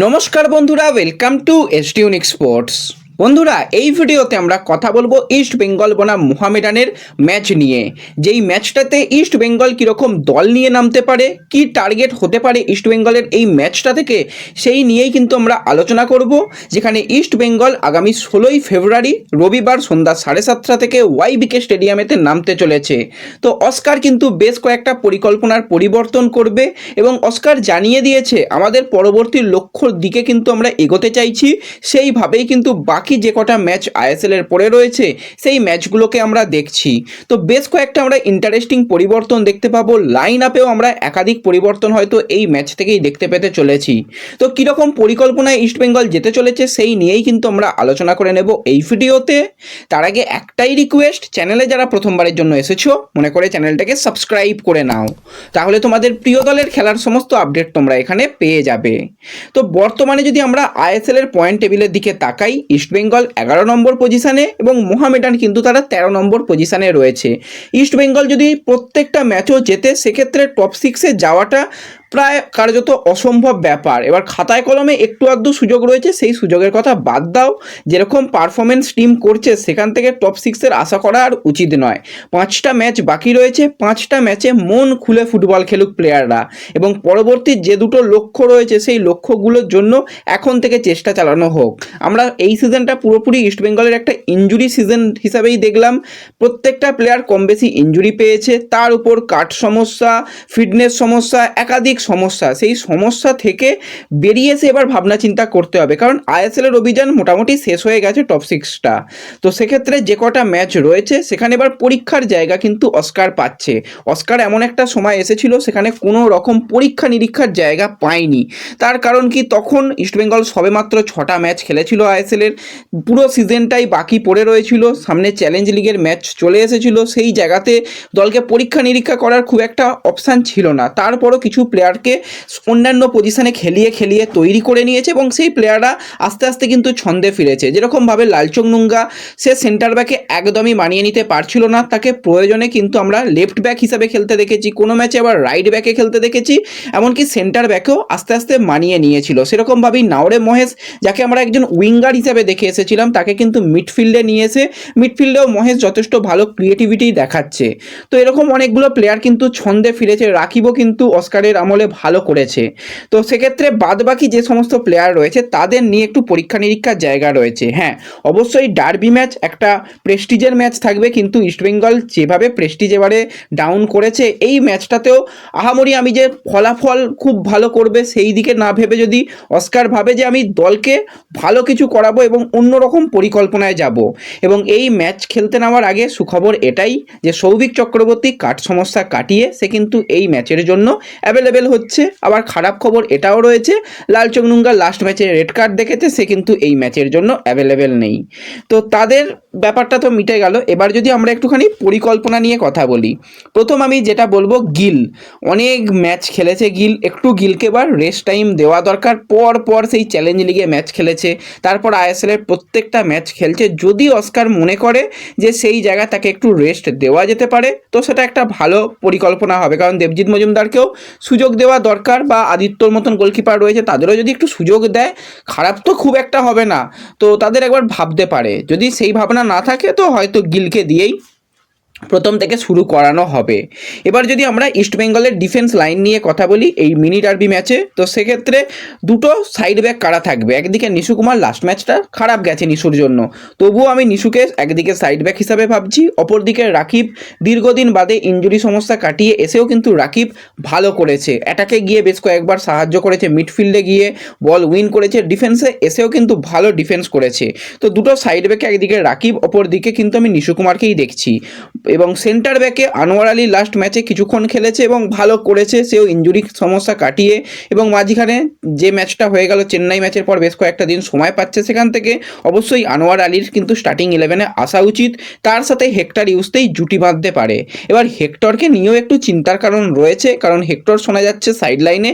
নমস্কার বন্ধুরা welcome two এসটিউনিক sports বন্ধুরা, এই ভিডিওতে আমরা কথা বলব ইস্ট বেঙ্গল বনাম মোহামেডানের ম্যাচ নিয়ে। যেই ম্যাচটাতে ইস্ট বেঙ্গল কীরকম দল নিয়ে নামতে পারে, কি টার্গেট হতে পারে ইস্ট বেঙ্গলের এই ম্যাচটা থেকে, সেই নিয়েই কিন্তু আমরা আলোচনা করব। যেখানে ইস্ট বেঙ্গল আগামী ষোলোই ফেব্রুয়ারি, রবিবার সন্ধ্যা সাড়ে সাতটা থেকে ওয়াইবিকে স্টেডিয়ামেতে নামতে চলেছে। তো অস্কার কিন্তু বেশ কয়েকটা পরিকল্পনার পরিবর্তন করবে এবং অস্কার জানিয়ে দিয়েছে, আমাদের পরবর্তী লক্ষ্যর দিকে কিন্তু আমরা এগোতে চাইছি, সেইভাবেই কিন্তু বাকি যে কটা ম্যাচ আইএসএল এর পড়ে রয়েছে, সেই ম্যাচগুলোকে আমরা দেখছি। তো বেশ কয়েকটা আমরা ইন্টারেস্টিং পরিবর্তন দেখতে পাবো। লাইন আপেও আমরা একাধিক পরিবর্তন হয়তো এই ম্যাচ থেকেই দেখতে পেতে চলেছি। তো কীরকম পরিকল্পনায় ইস্টবেঙ্গল যেতে চলেছে, সেই নিয়েই কিন্তু আমরা আলোচনা করে নেব এই ভিডিওতে তার আগে একটাই রিকোয়েস্ট চ্যানেলে যারা প্রথমবারের জন্য এসেছ, মনে করে চ্যানেলটাকে সাবস্ক্রাইব করে নাও। তাহলে তোমাদের প্রিয় দলের খেলার সমস্ত আপডেট তোমরা এখানে পেয়ে যাবে। তো বর্তমানে যদি আমরা আইএসএল এর পয়েন্ট টেবিলের দিকে তাকাই ইস্টবেঙ্গল এগারো নম্বর পজিশানে এবং মোহামেডান কিন্তু তারা তেরো নম্বর পজিশানে রয়েছে। ইস্টবেঙ্গল যদি প্রত্যেকটা ম্যাচও জেতে, সেক্ষেত্রে টপ সিক্সে যাওয়াটা প্রায় কার্যত অসম্ভব ব্যাপার। এবার খাতায় কলমে একটু আধটু সুযোগ রয়েছে, সেই সুযোগের কথা বাদ দাও। যেরকম পারফরমেন্স টিম করছে, সেখান থেকে টপ সিক্সের আশা করা আর উচিত নয়। পাঁচটা ম্যাচ বাকি রয়েছে, পাঁচটা ম্যাচে মন খুলে ফুটবল খেলুক প্লেয়াররা এবং পরবর্তী যে দুটো লক্ষ্য রয়েছে, সেই লক্ষ্যগুলোর জন্য এখন থেকে চেষ্টা চালানো হোক। আমরা এই সিজনটা পুরোপুরি ইস্টবেঙ্গলের একটা ইঞ্জুরি সিজন হিসাবেই দেখলাম। প্রত্যেকটা প্লেয়ার কম বেশি ইঞ্জুরি পেয়েছে। তার উপর কাঠ সমস্যা ফিটনেস সমস্যা, একাধিক সমস্যা, সেই সমস্যা থেকে বেরিয়ে এসে এবার ভাবনা চিন্তা করতে হবে। কারণ আইএসএল এর অভিযান মোটামুটি শেষ হয়ে গেছে টপ সিক্সটা তো সেক্ষেত্রে যে কটা ম্যাচ রয়েছে, সেখানে এবার পরীক্ষার জায়গা কিন্তু অস্কার পাচ্ছে। অস্কার এমন একটা সময় এসেছিল, সেখানে কোনো রকম পরীক্ষা নিরীক্ষার জায়গা পায়নি। তার কারণ কি? তখন ইস্টবেঙ্গল সবেমাত্র ছটা ম্যাচ খেলেছিল আইএসএল এর। পুরো সিজনটাই বাকি পড়ে রয়েছিল। সামনে চ্যালেঞ্জ লিগের ম্যাচ চলে এসেছিল। সেই জায়গাতে দলকে পরীক্ষা নিরীক্ষা করার খুব একটা অপশান ছিল না। তারপরও কিছু প্লেয়ারকে অন্যান্য পজিশনে খেলিয়ে খেলিয়ে তৈরি করে নিয়েছে এবং সেই প্লেয়াররা আস্তে আস্তে কিন্তু ছন্দে ফিরেছে। যেরকমভাবে লালচং নুঙ্গা, সে সেন্টার ব্যাকে একদমই মানিয়ে নিতে পারছিল না। তাকে প্রয়োজনে কিন্তু আমরা লেফট ব্যাক হিসাবে খেলতে দেখেছি। কোনো ম্যাচে আবার রাইট ব্যাকে খেলতে দেখেছি। এমনকি সেন্টার ব্যাকেও আস্তে আস্তে মানিয়ে নিয়েছিল। সেরকমভাবেই নাওরে মহেশ, যাকে আমরা একজন উইঙ্গার হিসাবে দেখে এসেছিলাম, তাকে কিন্তু মিডফিল্ডে নিয়ে এসে মিডফিল্ডেও মহেশ যথেষ্ট ভালো ক্রিয়েটিভিটি দেখাচ্ছে। তো এরকম অনেকগুলো প্লেয়ার কিন্তু ছন্দে ফিরেছে। রাকিবও কিন্তু অস্কারের আমলে ভালো করেছে। তো সেক্ষেত্রে বাদবাকি যে সমস্ত প্লেয়ার রয়েছে, তাদের নিয়ে একটু পরীক্ষা নিরীক্ষার জায়গা রয়েছে। হ্যাঁ অবশ্যই ডার্বি ম্যাচ একটা প্রেস্টিজের ম্যাচ থাকবে, কিন্তু ইস্টবেঙ্গল যেভাবে প্রেস্টিজ এবারে ডাউন করেছে, এই ম্যাচটাতেও আহামরি আমি যে ফলাফল খুব ভালো করবে, সেই দিকে না ভেবে যদি অস্কার ভাবে যে আমি দলকে ভালো কিছু করাবো এবং অন্যরকম পরিকল্পনায় যাব। এবং এই ম্যাচ খেলতে নামার আগে সুখবর এটাই যে সৌভিক চক্রবর্তী কাঠ সমস্যা কাটিয়ে, সে কিন্তু এই ম্যাচের জন্য অ্যাভেলেবেল হচ্ছে। আবার খারাপ খবর এটাও রয়েছে, লাল চংনুঙ্গা লাস্ট ম্যাচে রেড কার্ড দেখেছে, সে কিন্তু এই ম্যাচের জন্য অ্যাভেলেবেল নেই। তো তাদের ব্যাপারটা তো মিটে গেল। এবার যদি আমরা একটুখানি পরিকল্পনা নিয়ে কথা বলি, প্রথম আমি যেটা বলব গিল। অনেক ম্যাচ খেলেছে গিল, একটু গিলকে এবার রেস্ট টাইম দেওয়া দরকার। পর পর সেই চ্যালেঞ্জ লিগে ম্যাচ খেলেছে। তারপর আইএসএলের প্রত্যেকটা ম্যাচ খেলছে। যদি অস্কার মনে করে যে সেই জায়গায় তাকে একটু রেস্ট দেওয়া যেতে পারে, তো সেটা একটা ভালো পরিকল্পনা হবে। কারণ দেবজিৎ মজুমদারকেও সুযোগ দেওয়া দরকার বা আদিত্যর মতন গোলকিপার রয়েছে, তাদেরও যদি একটু সুযোগ দেয়, খারাপ তো খুব একটা হবে না। তো তাদের একবার ভাবতে পারে। যদি সেই ভাবনা না থাকে, তো হয়তো গিলকে দিয়েই প্রথম থেকে শুরু করানো হবে। এবার যদি আমরা ইস্টবেঙ্গলের ডিফেন্স লাইন নিয়ে কথা বলি, এই মিনি ডার্বি ম্যাচে তো সেক্ষেত্রে দুটো সাইড ব্যাক কারা থাকবে? একদিকে নিশু কুমার লাস্ট ম্যাচটা খারাপ গেছে নিশুর জন্য। তবুও আমি নিশুকে একদিকে সাইড ব্যাক হিসাবে ভাবছি, অপরদিকে রাকিব দীর্ঘদিন বাদে ইঞ্জুরি সমস্যা কাটিয়ে এসেও কিন্তু রাকিব ভালো করেছে। অ্যাটাকে গিয়ে বেশ কয়েকবার সাহায্য করেছে মিডফিল্ডে গিয়ে বল উইন করেছে ডিফেন্সে এসেও কিন্তু ভালো ডিফেন্স করেছে। তো দুটো সাইড ব্যাকে একদিকে রাকিব, অপরদিকে কিন্তু আমি নিশু কুমারকেই দেখছি। এবং সেন্টার ব্যাকে আনোয়ার আলী লাস্ট ম্যাচে কিছুক্ষণ খেলেছে এবং ভালো করেছে। সেও ইঞ্জুরি সমস্যা কাটিয়ে এবং মাঝখানে যে ম্যাচটা হয়ে গেল চেন্নাই ম্যাচের পর বেশ কয়েকটা দিন সময় পাচ্ছে সেখান থেকে। অবশ্যই আনোয়ার আলীর কিন্তু স্টার্টিং ইলেভেনে আসা উচিত। তার সাথে হেক্টর ইউজতেই জুটি বাঁধতে পারে। এবার হেক্টরকে নিয়েও একটু চিন্তার কারণ রয়েছে, কারণ হেক্টর শোনা যাচ্ছে সাইড লাইনে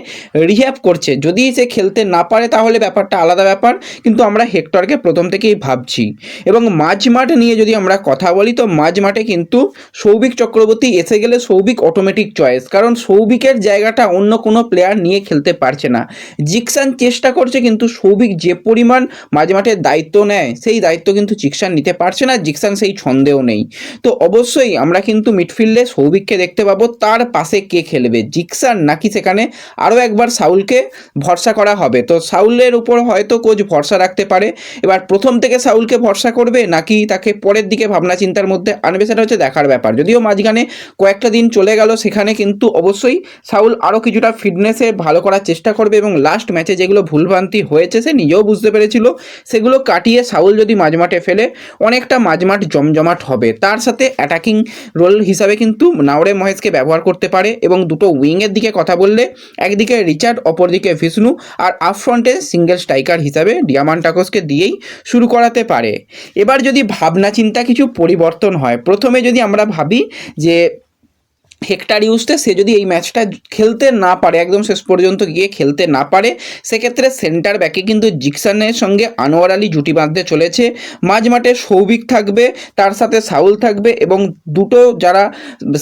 রিহ্যাব করছে। যদি সে খেলতে না পারে তাহলে ব্যাপারটা আলাদা ব্যাপার, কিন্তু আমরা হেক্টরকে প্রথম থেকেই ভাবছি। এবং মাঝ মাঠ নিয়ে যদি আমরা কথা বলি, তো মাঝ মাঠে কিন্তু সৌভিক চক্রবর্তী এসে গেলে সৌভিক অটোমেটিক চয়েস কারণ সৌভিকের জায়গাটা অন্য কোনো প্লেয়ার নিয়ে খেলতে পারছে না। জিকসান চেষ্টা করছে কিন্তু সৌভিক যে পরিমাণ মাঝে মাঠে দায়িত্ব নেয়, সেই দায়িত্ব কিন্তু জিকসান নিতে পারছে না, জিকসান সেই ছন্দেও নেই। তো অবশ্যই আমরা কিন্তু মিডফিল্ডে সৌভিককে দেখতে পাবো, তার পাশে কে খেলবে, জিকসান নাকি সেখানে আরও একবার সাউলকে ভরসা করা হবে। তো সাউলের উপর হয়তো কোচ ভরসা রাখতে পারে, এবার প্রথম থেকে সাউলকে ভরসা করবে নাকি তাকে পরের দিকে ভাবনা চিন্তার মধ্যে আনবে, সেটা হচ্ছে দেখার ব্যাপার। যদিও মাঝখানে কয়েকটা দিন চলে গেল, সেখানে কিন্তু অবশ্যই সাউল আরও কিছুটা ফিটনেসে ভালো করার চেষ্টা করবে এবং লাস্ট ম্যাচে যেগুলো ভুলভ্রান্তি হয়েছে সে নিজেও বুঝতে পেরেছিল, সেগুলো কাটিয়ে সাউল যদি মাঝমাঠে ফেলে, অনেকটা মাঝমাঠ জমজমাট হবে। তার সাথে অ্যাটাকিং রোল হিসাবে কিন্তু নাওরে মহেশকে ব্যবহার করতে পারে এবং দুটো উইংয়ের দিকে কথা বললে, একদিকে রিচার্ড, অপরদিকে বিষ্ণু আর আপ ফ্রন্টে সিঙ্গেল স্ট্রাইকার হিসাবে ডিয়ামান টাকসকে দিয়েই শুরু করাতে পারে। এবার যদি ভাবনা চিন্তা কিছু পরিবর্তন হয়, প্রথমে যদি আমরা ভাবি যে হেক্টার সে যদি এই ম্যাচটা খেলতে না পারে, একদম শেষ পর্যন্ত গিয়ে খেলতে না পারে, সেক্ষেত্রে সেন্টার ব্যাকে কিন্তু জিকসানের সঙ্গে আনোয়ার আলী জুটি বাঁধতে চলেছে। মাঝ মাঠে সৌভিক থাকবে, তার সাথে সাউল থাকবে এবং দুটো যারা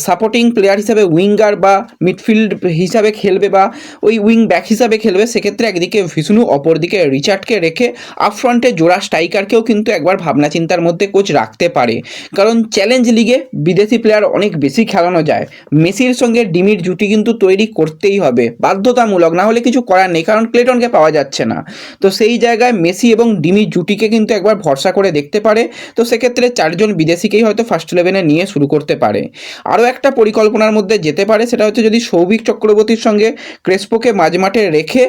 সাপোর্টিং প্লেয়ার হিসাবে উইঙ্গার বা মিডফিল্ড হিসাবে খেলবে বা ওই উইং ব্যাক হিসাবে খেলবে, সেক্ষেত্রে একদিকে ভিষ্ণু, অপরদিকে রিচার্ডকে রেখে আপফ্রন্টে জোড়া স্ট্রাইকারকেও কিন্তু একবার ভাবনা চিন্তার মধ্যে কোচ রাখতে পারে। কারণ চ্যালেঞ্জ লিগে বিদেশি প্লেয়ার অনেক বেশি খেলানো যায়। মেসির সঙ্গে ডিমির জুটি কিন্তু তৈরি করতেই হবে। বাধ্যতামূলক, না হলে কিছু করার নেই, কারণ ক্লেটনকে পাওয়া যাচ্ছে না। তো সেই জায়গায় মেসি এবং ডিমির জুটিকে কিন্তু একবার ভরসা করে দেখতে পারে। তো সেক্ষেত্রে চারজন বিদেশিকেই হয়তো ফার্স্ট ইলেভেনে নিয়ে শুরু করতে পারে। আরও একটা পরিকল্পনার মধ্যে যেতে পারে, সেটা হচ্ছে যদি সৌভিক চক্রবর্তীর সঙ্গে ক্রেসপোকে মাঝমাঠে রেখে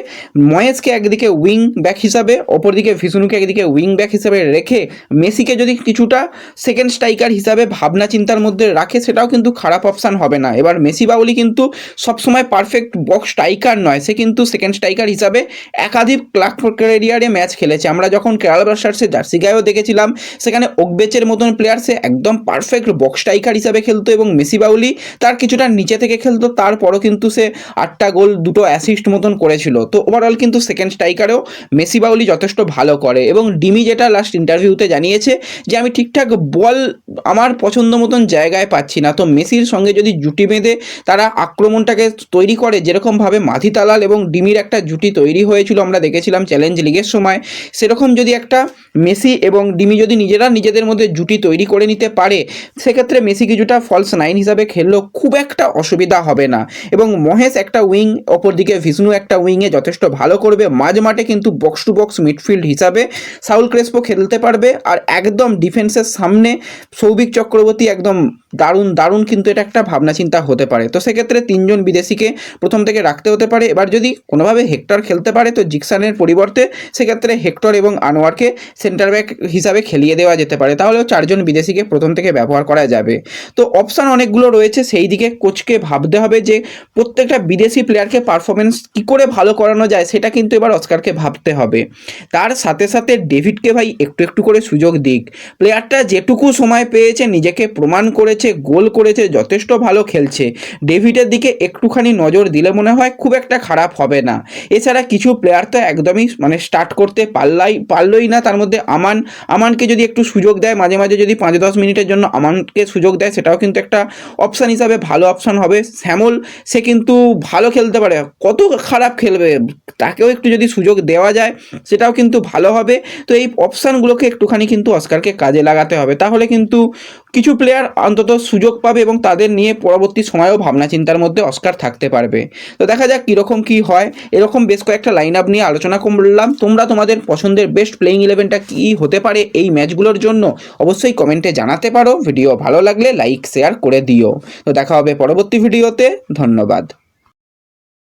মহেশকে একদিকে উইং ব্যাক হিসাবে, অপরদিকে ভিষ্ণুকে একদিকে উইং ব্যাক হিসাবে রেখে মেসিকে যদি কিছুটা সেকেন্ড স্ট্রাইকার হিসাবে ভাবনা চিন্তার মধ্যে রাখে, সেটাও কিন্তু খারাপ অপশান হবে না। এবার মেসি বাউলি কিন্তু সবসময় পারফেক্ট বক্স স্ট্রাইকার নয়, সে কিন্তু সেকেন্ড স্ট্রাইকার হিসাবে একাধিক ক্লাক ক্যারিয়ারে ম্যাচ খেলেছে। আমরা যখন কেরালা ব্লাস্টার্সের জার্সি গায়েও দেখেছিলাম, সেখানে ওকবেচের মতন প্লেয়ার সে একদম পারফেক্ট বক্স স্ট্রাইকার হিসাবে খেলতো এবং মেসি বাউলি তার কিছুটা নিচে থেকে খেলতো, তারপরও কিন্তু সে আটটা গোল, দুটো অ্যাসিস্ট মতন করেছিল। তো ওভারঅল কিন্তু সেকেন্ড স্ট্রাইকারেও মেসি বাউলি যথেষ্ট ভালো করে এবং ডিমি যেটা লাস্ট ইন্টারভিউতে জানিয়েছে যে, আমি ঠিকঠাক বল আমার পছন্দ মতন জায়গায় পাচ্ছি না। তো মেসির সঙ্গে যদি জুটি বেঁধে তারা আক্রমণটাকে তৈরি করে। যেরকমভাবে মাথি তালাল এবং ডিমির একটা জুটি তৈরি হয়েছিল, আমরা দেখেছিলাম চ্যালেঞ্জ লিগের সময়। সেরকম যদি একটা মেসি এবং ডিমি যদি নিজেরা নিজেদের মধ্যে জুটি তৈরি করে নিতে পারে, সেক্ষেত্রে মেসি কিছুটা ফলস নাইন হিসাবে খেললেও খুব একটা অসুবিধা হবে না। এবং মহেশ একটা উইং অপরদিকে ভিষ্ণু একটা উইংয়ে যথেষ্ট ভালো করবে। মাঝ মাঠে কিন্তু বক্স টু বক্স মিডফিল্ড হিসাবে সাউল ক্রেসপো খেলতে পারবে। আর একদম ডিফেন্সের সামনে সৌভিক চক্রবর্তী একদম দারুণ দারুণ কিন্তু এটা একটা ভাবনা চিন্তা হতে পারে। তো সেক্ষেত্রে তিনজন বিদেশিকে প্রথম থেকে রাখতে হতে পারে। এবার যদি কোনোভাবে হেক্টর খেলতে পারে, তো জিকসানের পরিবর্তে সেক্ষেত্রে হেক্টর এবং আনোয়ারকে সেন্টার ব্যাক হিসাবে খেলিয়ে দেওয়া যেতে পারে। তাহলেও চারজন বিদেশিকে প্রথম থেকে ব্যবহার করা যাবে। তো অপশান অনেকগুলো রয়েছে। সেই দিকে কোচকে ভাবতে হবে যে প্রত্যেকটা বিদেশি প্লেয়ারকে পারফরমেন্স কী করে ভালো করানো যায়, সেটা কিন্তু এবার অস্কারকে ভাবতে হবে। তার সাথে সাথে ডেভিডকে ভাই একটু একটু করে সুযোগ দিক। প্লেয়ারটা যেটুকু সময় পেয়েছে, নিজেকে প্রমাণ করেছে গোল করেছে, যথেষ্ট ভালো খেলছে। ডেভিডের দিকে একটুখানি নজর দিলে মনে হয় খুব একটা খারাপ হবে না। এছাড়া কিছু প্লেয়ার তো একদমই মানে স্টার্ট করতে পারলাই পারলই না। তার মধ্যে আমান আমানকে যদি একটু সুযোগ দেয়, মাঝে মাঝে যদি পাঁচ দশ মিনিটের জন্য আমানকে সুযোগ দেয়, সেটাও কিন্তু একটা অপশান হিসাবে ভালো অপশান হবে। শ্যামল, সে কিন্তু ভালো খেলতে পারে। কত খারাপ খেলবে, তাকেও একটু যদি সুযোগ দেওয়া যায়, সেটাও কিন্তু ভালো হবে। তো এই অপশানগুলোকে একটুখানি কিন্তু অস্কারকে কাজে লাগাতে হবে। তাহলে কিন্তু কিছু প্লেয়ার অন্তত সুযোগ পাবে এবং তাদের নিয়ে পরবর্তী সময়েও ভাবনা চিন্তার মধ্যে অস্কার থাকতে পারবে। তো দেখা যাক কীরকম কী হয়। এরকম বেশ কয়েকটা লাইন আপ নিয়ে আলোচনা করলাম। তোমরা তোমাদের পছন্দের বেস্ট প্লেয়িং ইলেভেনটা কী হতে পারে এই ম্যাচগুলোর জন্য অবশ্যই কমেন্টে জানাতে পারো। ভিডিও ভালো লাগলে লাইক শেয়ার করে দিও। তো দেখা হবে পরবর্তী ভিডিওতে ধন্যবাদ।